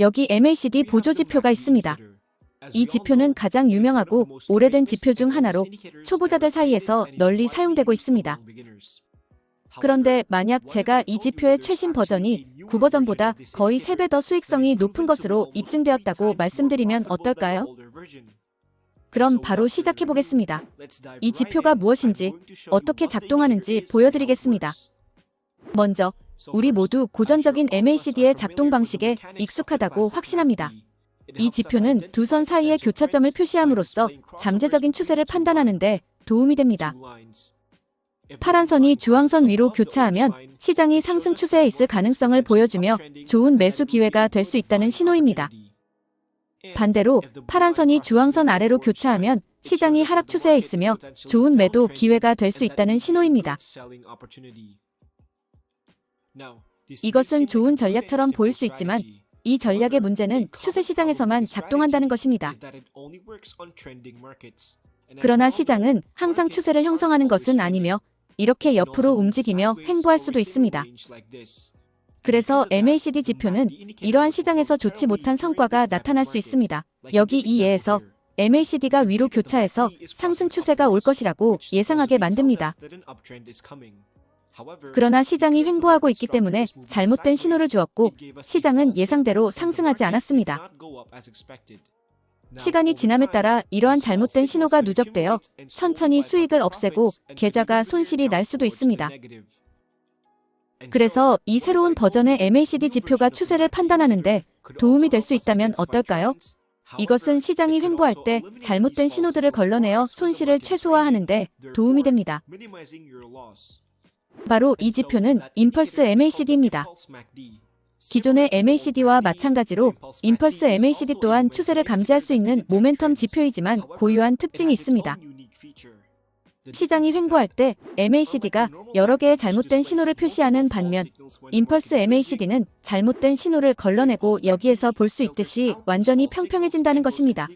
여기 MACD 보조 지표가 있습니다. 이 지표는 가장 유명하고 오래된 지표 중 하나로 초보자들 사이에서 널리 사용되고 있습니다. 그런데 만약 제가 이 지표의 최신 버전이 9버전보다 거의 3배 더 수익성이 높은 것으로 입증되었다고 말씀드리면 어떨까요? 그럼 바로 시작해 보겠습니다. 이 지표가 무엇인지, 어떻게 작동하는지 보여드리겠습니다. 먼저 우리 모두 고전적인 MACD의 작동 방식에 익숙하다고 확신합니다. 이 지표는 두 선 사이의 교차점을 표시함으로써 잠재적인 추세를 판단하는데 도움이 됩니다. 파란 선이 주황선 위로 교차하면 시장이 상승 추세에 있을 가능성을 보여주며 좋은 매수 기회가 될 수 있다는 신호입니다. 반대로 파란 선이 주황선 아래로 교차하면 시장이 하락 추세에 있으며 좋은 매도 기회가 될 수 있다는 신호입니다. 이것은 좋은 전략처럼 보일 수 있지만 이 전략의 문제는 추세 시장에서만 작동한다는 것입니다. 그러나 시장은 항상 추세를 형성하는 것은 아니며 이렇게 옆으로 움직이며 횡보할 수도 있습니다. 그래서 MACD 지표는 이러한 시장에서 좋지 못한 성과가 나타날 수 있습니다. 여기 이 예에서 MACD가 위로 교차해서 상승 추세가 올 것이라고 예상하게 만듭니다. 그러나 시장이 횡보하고 있기 때문에 잘못된 신호를 주었고 시장은 예상대로 상승하지 않았습니다. 시간이 지남에 따라 이러한 잘못된 신호가 누적되어 천천히 수익을 없애고 계좌가 손실이 날 수도 있습니다. 그래서 이 새로운 버전의 MACD 지표가 추세를 판단하는데 도움이 될 수 있다면 어떨까요? 이것은 시장이 횡보할 때 잘못된 신호들을 걸러내어 손실을 최소화하는데 도움이 됩니다. 바로 이 지표는 임펄스 MACD입니다. 기존의 MACD와 마찬가지로 임펄스 MACD 또한 추세를 감지할 수 있는 모멘텀 지표이지만 고유한 특징이 있습니다. 시장이 횡보할 때 MACD가 여러 개의 잘못된 신호를 표시하는 반면 임펄스 MACD는 잘못된 신호를 걸러내고 여기에서 볼 수 있듯이 완전히 평평해진다는 것입니다.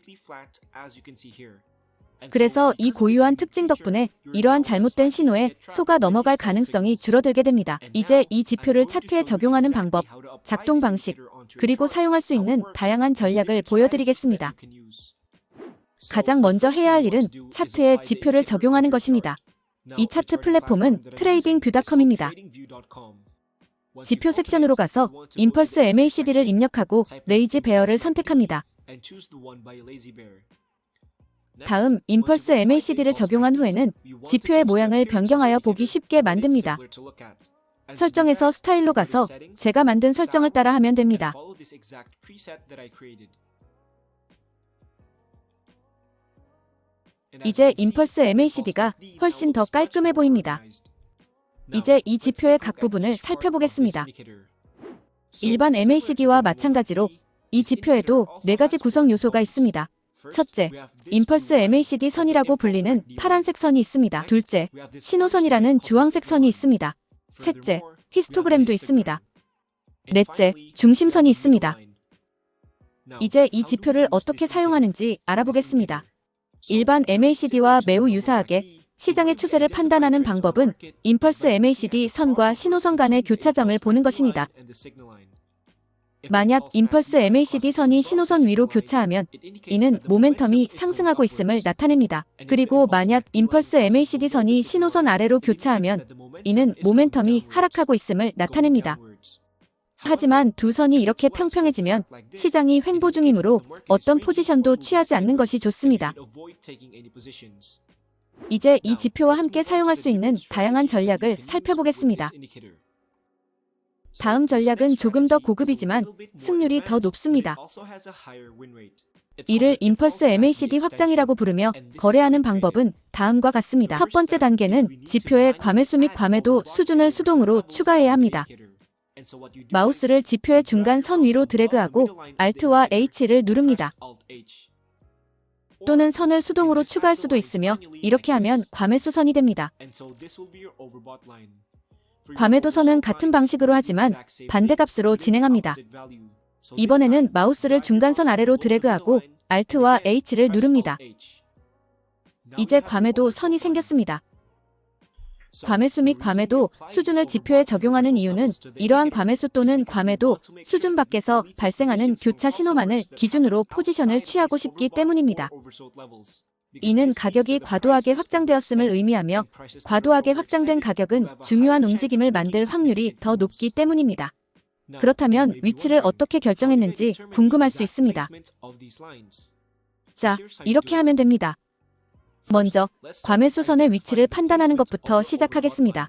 그래서 이 고유한 특징 덕분에 이러한 잘못된 신호에 속아 넘어갈 가능성이 줄어들게 됩니다. 이제 이 지표를 차트에 적용하는 방법, 작동 방식, 그리고 사용할 수 있는 다양한 전략을 보여드리겠습니다. 가장 먼저 해야 할 일은 차트에 지표를 적용하는 것입니다. 이 차트 플랫폼은 트레이딩 뷰닷컴입니다. 지표 섹션으로 가서 임펄스 MACD를 입력하고 레이지 베어를 선택합니다. 다음 임펄스 MACD를 적용한 후에는 지표의 모양을 변경하여 보기 쉽게 만듭니다. 설정에서 스타일로 가서 제가 만든 설정을 따라 하면 됩니다. 이제 임펄스 MACD가 훨씬 더 깔끔해 보입니다. 이제 이 지표의 각 부분을 살펴보겠습니다. 일반 MACD와 마찬가지로 이 지표에도 네 가지 구성 요소가 있습니다. 첫째, 임펄스 MACD 선이라고 불리는 파란색 선이 있습니다. 둘째, 신호선이라는 주황색 선이 있습니다. 셋째, 히스토그램도 있습니다. 넷째, 중심선이 있습니다. 이제 이 지표를 어떻게 사용하는지 알아보겠습니다. 일반 MACD와 매우 유사하게 시장의 추세를 판단하는 방법은 임펄스 MACD 선과 신호선 간의 교차점을 보는 것입니다. 만약 임펄스 MACD 선이 신호선 위로 교차하면 이는 모멘텀이 상승하고 있음을 나타냅니다. 그리고 만약 임펄스 MACD 선이 신호선 아래로 교차하면 이는 모멘텀이 하락하고 있음을 나타냅니다. 하지만 두 선이 이렇게 평평해지면 시장이 횡보 중이므로 어떤 포지션도 취하지 않는 것이 좋습니다. 이제 이 지표와 함께 사용할 수 있는 다양한 전략을 살펴보겠습니다. 다음 전략은 조금 더 고급이지만 승률이 더 높습니다. 이를 임펄스 MACD 확장이라고 부르며 거래하는 방법은 다음과 같습니다. 첫 번째 단계는 지표의 과매수 및 과매도 수준을 수동으로 추가해야 합니다. 마우스를 지표의 중간 선 위로 드래그하고 Alt와 H를 누릅니다. 또는 선을 수동으로 추가할 수도 있으며 이렇게 하면 과매수 선이 됩니다. 선은 같은 방식으로 하지만 반대값으로 진행합니다. 이번에는 마우스를 중간선 아래로 드래그하고 Alt와 H를 누릅니다. 이제 과매도 선이 생겼습니다. 과매수 및 과매도 수준을 지표에 적용하는 이유는 이러한 과매수 또는 과매도 수준 밖에서 발생하는 교차 신호만을 기준으로 포지션을 취하고 싶기 때문입니다. 이는 가격이 과도하게 확장되었음을 의미하며 과도하게 확장된 가격은 중요한 움직임을 만들 확률이 더 높기 때문입니다. 그렇다면 위치를 어떻게 결정했는지 궁금할 수 있습니다. 자, 이렇게 하면 됩니다. 먼저 과매수선의 위치를 판단하는 것부터 시작하겠습니다.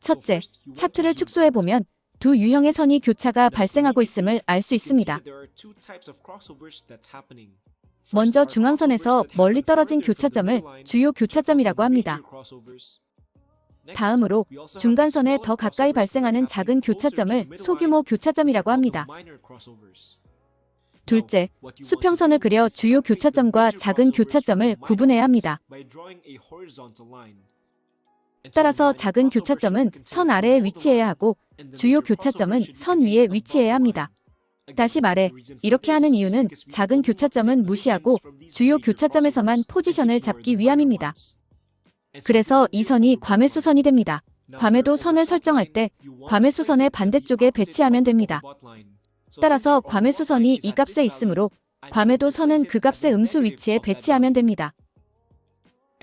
첫째, 차트를 축소해 보면 두 유형의 선이 교차가 발생하고 있음을 알 수 있습니다. 먼저 중앙선에서 멀리 떨어진 교차점을 주요 교차점이라고 합니다. 다음으로 중간선에 더 가까이 발생하는 작은 교차점을 소규모 교차점이라고 합니다. 둘째, 수평선을 그려 주요 교차점과 작은 교차점을 구분해야 합니다. 따라서 작은 교차점은 선 아래에 위치해야 하고 주요 교차점은 선 위에 위치해야 합니다. 다시 말해, 이렇게 하는 이유는 작은 교차점은 무시하고 주요 교차점에서만 포지션을 잡기 위함입니다. 그래서 이 선이 과매수선이 됩니다. 과매도 선을 설정할 때 과매수선의 반대쪽에 배치하면 됩니다. 따라서 과매수선이 이 값에 있으므로 과매도 선은 그 값의 음수 위치에 배치하면 됩니다.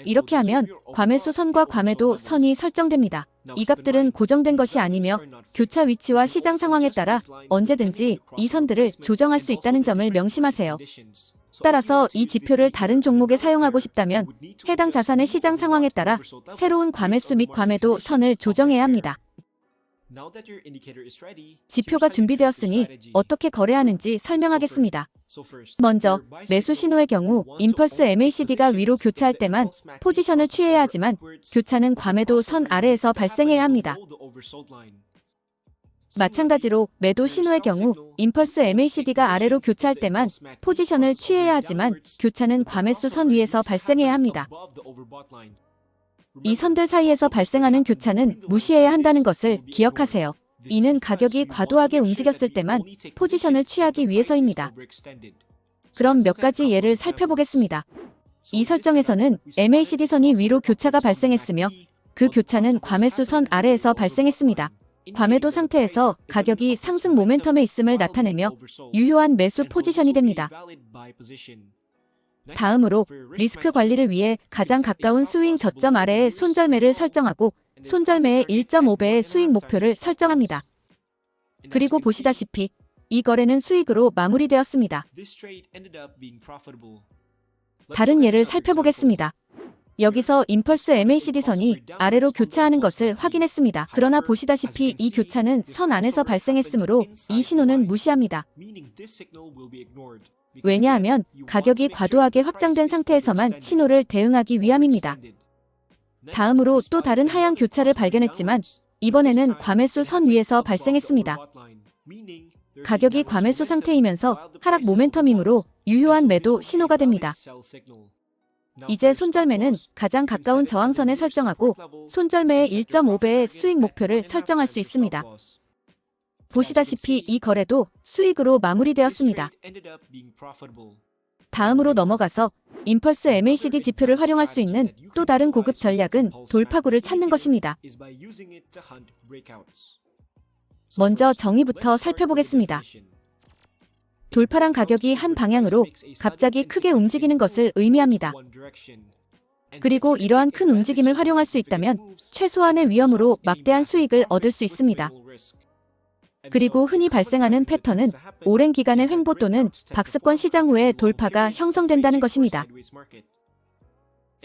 이렇게 하면 과매수 선과 과매도 선이 설정됩니다. 이 값들은 고정된 것이 아니며 교차 위치와 시장 상황에 따라 언제든지 이 선들을 조정할 수 있다는 점을 명심하세요. 따라서 이 지표를 다른 종목에 사용하고 싶다면 해당 자산의 시장 상황에 따라 새로운 과매수 및 과매도 선을 조정해야 합니다. 지표가 준비되었으니 어떻게 거래하는지 설명하겠습니다. 먼저 매수 신호의 경우 임펄스 MACD가 위로 교차할 때만 포지션을 취해야 하지만 교차는 과매도 선 아래에서 발생해야 합니다. 마찬가지로 매도 신호의 경우 임펄스 MACD가 아래로 교차할 때만 포지션을 취해야 하지만 교차는 과매수 선 위에서 발생해야 합니다. 이 선들 사이에서 발생하는 교차는 무시해야 한다는 것을 기억하세요. 이는 가격이 과도하게 움직였을 때만 포지션을 취하기 위해서입니다. 그럼 몇 가지 예를 살펴보겠습니다. 이 설정에서는 MACD 선이 위로 교차가 발생했으며 그 교차는 과매수 선 아래에서 발생했습니다. 과매도 상태에서 가격이 상승 모멘텀에 있음을 나타내며 유효한 매수 포지션이 됩니다. 다음으로 리스크 관리를 위해 가장 가까운 스윙 저점 아래에 손절매를 설정하고 손절매의 1.5배의 수익 목표를 설정합니다. 그리고 보시다시피 이 거래는 수익으로 마무리되었습니다. 다른 예를 살펴보겠습니다. 여기서 임펄스 MACD 선이 아래로 교차하는 것을 확인했습니다. 그러나 보시다시피 이 교차는 선 안에서 발생했으므로 이 신호는 무시합니다. 왜냐하면 가격이 과도하게 확장된 상태에서만 신호를 대응하기 위함입니다. 다음으로 또 다른 하향 교차를 발견했지만 이번에는 과매수 선 위에서 발생했습니다. 가격이 과매수 상태이면서 하락 모멘텀이므로 유효한 매도 신호가 됩니다. 이제 손절매는 가장 가까운 저항선에 설정하고 손절매의 1.5배의 수익 목표를 설정할 수 있습니다. 보시다시피 이 거래도 수익으로 마무리되었습니다. 다음으로 넘어가서 임펄스 MACD 지표를 활용할 수 있는 또 다른 고급 전략은 돌파구를 찾는 것입니다. 먼저 정의부터 살펴보겠습니다. 돌파란 가격이 한 방향으로 갑자기 크게 움직이는 것을 의미합니다. 그리고 이러한 큰 움직임을 활용할 수 있다면 최소한의 위험으로 막대한 수익을 얻을 수 있습니다. 그리고 흔히 발생하는 패턴은 오랜 기간의 횡보 또는 박스권 시장 후에 돌파가 형성된다는 것입니다.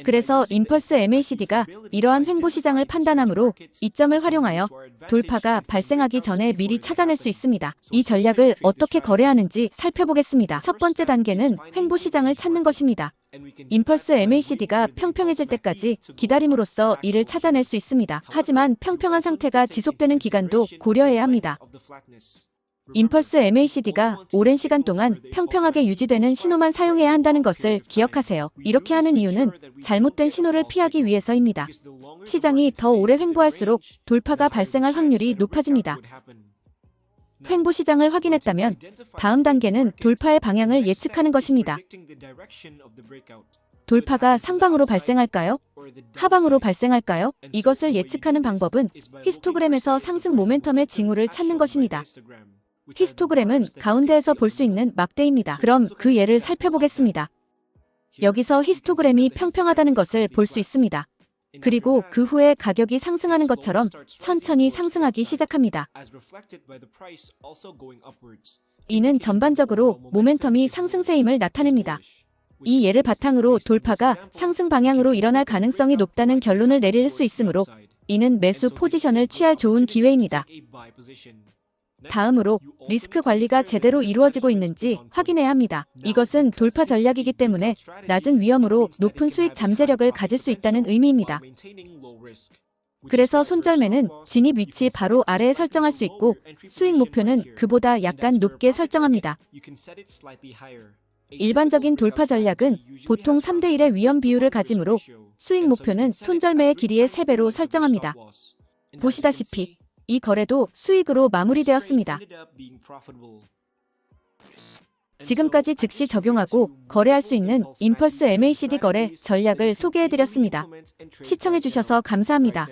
그래서 임펄스 MACD가 이러한 횡보 시장을 판단하므로 이점을 활용하여 돌파가 발생하기 전에 미리 찾아낼 수 있습니다. 이 전략을 어떻게 거래하는지 살펴보겠습니다. 첫 번째 단계는 횡보 시장을 찾는 것입니다. 임펄스 MACD가 평평해질 때까지 기다림으로써 이를 찾아낼 수 있습니다. 하지만 평평한 상태가 지속되는 기간도 고려해야 합니다. 임펄스 MACD가 오랜 시간 동안 평평하게 유지되는 신호만 사용해야 한다는 것을 기억하세요. 이렇게 하는 이유는 잘못된 신호를 피하기 위해서입니다. 시장이 더 오래 횡보할수록 돌파가 발생할 확률이 높아집니다. 횡보 시장을 확인했다면 다음 단계는 돌파의 방향을 예측하는 것입니다. 돌파가 상방으로 발생할까요? 하방으로 발생할까요? 이것을 예측하는 방법은 히스토그램에서 상승 모멘텀의 징후를 찾는 것입니다. 히스토그램은 가운데에서 볼 수 있는 막대입니다. 그럼 그 예를 살펴보겠습니다. 여기서 히스토그램이 평평하다는 것을 볼 수 있습니다. 그리고 그 후에 가격이 상승하는 것처럼 천천히 상승하기 시작합니다. 이는 전반적으로 모멘텀이 상승세임을 나타냅니다. 이 예를 바탕으로 돌파가 상승 방향으로 일어날 가능성이 높다는 결론을 내릴 수 있으므로 이는 매수 포지션을 취할 좋은 기회입니다. 다음으로 리스크 관리가 제대로 이루어지고 있는지 확인해야 합니다. 이것은 돌파 전략이기 때문에 낮은 위험으로 높은 수익 잠재력을 가질 수 있다는 의미입니다. 그래서 손절매는 진입 위치 바로 아래에 설정할 수 있고 수익 목표는 그보다 약간 높게 설정합니다. 일반적인 돌파 전략은 보통 3대 1의 위험 비율을 가지므로 수익 목표는 손절매의 길이의 3배로 설정합니다. 보시다시피 이 거래도 수익으로 마무리되었습니다. 지금까지 즉시 적용하고 거래할 수 있는 임펄스 MACD 거래 전략을 소개해드렸습니다. 시청해주셔서 감사합니다.